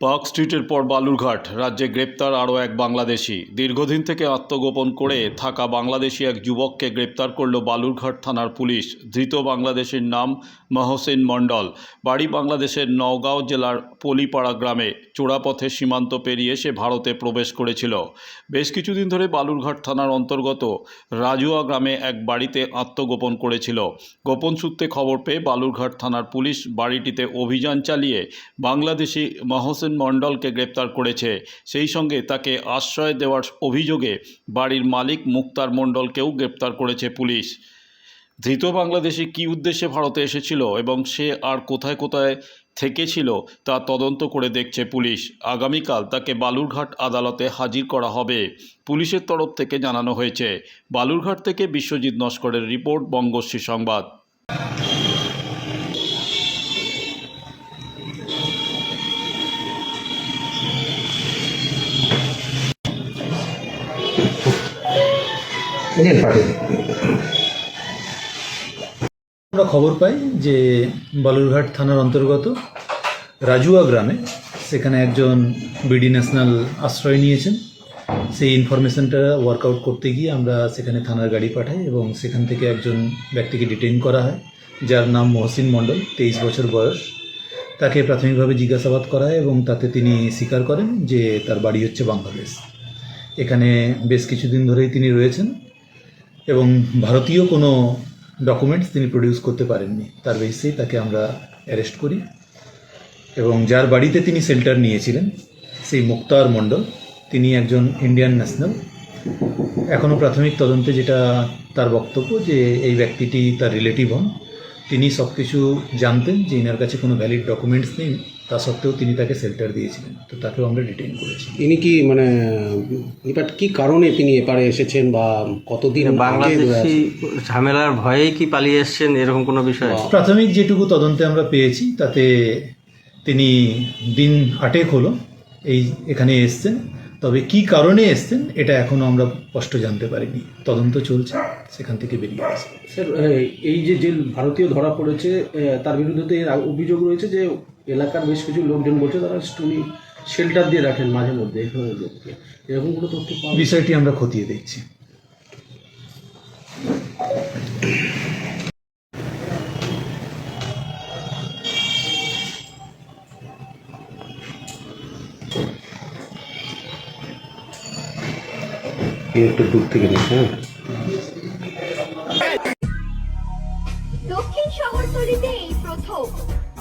Park স্ট্রিটের পর বালুরঘাট রাজ্যে গ্রেপ্তার আরও এক বাংলাদেশি। দীর্ঘদিন থেকে আত্মগোপন করে থাকা বাংলাদেশি এক যুবককে গ্রেপ্তার করল বালুরঘাট থানার পুলিশ। ধৃত বাংলাদেশের নাম মহসিন মণ্ডল। বাড়ি বাংলাদেশের নওগাঁও জেলার পলিপাড়া গ্রামে। চোরাপথে সীমান্ত পেরিয়ে সে ভারতে প্রবেশ করেছিল। বেশ কিছুদিন ধরে বালুরঘাট থানার অন্তর্গত রাজুয়া গ্রামে এক বাড়িতে আত্মগোপন করেছিল। গোপন সূত্রে খবর পেয়ে বালুরঘাট থানার পুলিশ বাড়িটিতে অভিযান চালিয়ে বাংলাদেশি মহসেন মণ্ডলকে গ্রেপ্তার করেছে। সেই সঙ্গে তাকে আশ্রয় দেওয়ার অভিযোগে বাড়ির মালিক মুক্তার মণ্ডলকেও গ্রেপ্তার করেছে পুলিশ। ধৃত বাংলাদেশি কি উদ্দেশ্যে ভারতে এসেছিল এবং সে আর কোথায় কোথায় থেকেছিল তা তদন্ত করে দেখছে পুলিশ। আগামীকাল তাকে বালুরঘাট আদালতে হাজির করা হবে। পুলিশের তরফ থেকে জানানো হয়েছে, বালুরঘাট থেকে বিশ্বজিৎ নস্করের রিপোর্ট, বঙ্গশ্রী সংবাদ। পাঠিয়ে দিন। আমরা খবর পাই যে বালুরঘাট থানার অন্তর্গত রাজুয়া গ্রামে সেখানে একজন বিডি ন্যাশনাল আশ্রয় নিয়েছেন। সেই ইনফরমেশনটা ওয়ার্কআউট করতে গিয়ে আমরা সেখানে থানার গাড়ি পাঠাই এবং সেখান থেকে একজন ব্যক্তিকে ডিটেইন করা হয়, যার নাম মহসিন মণ্ডল, তেইশ বছর বয়স। তাকে প্রাথমিকভাবে জিজ্ঞাসাবাদ করা হয় এবং তাতে তিনি স্বীকার করেন যে তার বাড়ি হচ্ছে বাংলাদেশ। এখানে বেশ কিছুদিন ধরেই তিনি রয়েছেন। এবং ভারতীয় কোনো ডকুমেন্টস তিনি প্রডিউস করতে পারেননি। তার বেসেই তাকে আমরা অ্যারেস্ট করি এবং যার বাড়িতে তিনি শেল্টার নিয়েছিলেন, সেই মুক্তার মণ্ডল, তিনি একজন ইন্ডিয়ান ন্যাশনাল এখনও প্রাথমিক তদন্তে যেটা তার বক্তব্য যে এই ব্যক্তিটি তার রিলেটিভ হন, তিনি সব কিছু জানতেন যে ইনার কাছে কোনো ভ্যালিড ডকুমেন্টস নেই। তা সত্ত্বেও তিনি তাকে শেল্টার দিয়েছিলেন। তো তাকেও আমরা ডিটেইন করেছি। ইনি কি মানে এবার কি কারণে তিনি এপারে এসেছেন বা কতদিন বাংলাদেশি ঝামেলার ভয়েই কি পালিয়ে এসছেন এরকম কোনো বিষয়? প্রাথমিক যেটুকু তদন্তে আমরা পেয়েছি তাতে তিনি দিন আটেক হলো এই এখানে এসছেন। তবে কি কারণে এসছেন এটা এখনও আমরা স্পষ্ট জানতে পারিনি। তদন্ত চলছে সেখান থেকে বেরিয়ে আসবে স্যার এই যে যে ভারতীয় ধরা পড়েছে তার বিরুদ্ধে এর অভিযোগ রয়েছে যে এলাকার বেশ কিছু লোকজন বলছে তারা স্টুনি শেল্টার দিয়ে রাখেন মাঝে মধ্যে এখানে লোককে। এরকম কোনো তথ্য পাওয়া বিষয়টি আমরা খতিয়ে দেখছি। একটু দূর থেকে নিন হ্যাঁ। দক্ষিণ শহরতলিতে এই প্রথম।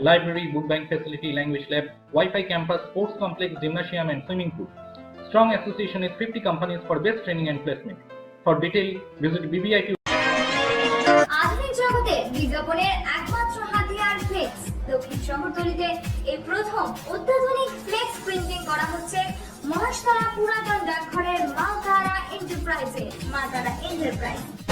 library, book bank facility, language lab, Wi-Fi campus, sports complex, gymnasium, and swimming pool. Strong association with 50 companies for best training and placement. For detail, visit বিজ্ঞাপনের একমাত্র হাতিয়ার প্রথম করা হচ্ছে মহাশতলা পুরাতন ডাকঘরের মা তারা এন্টারপ্রাইজে মা তারা এন্টারপ্রাইজ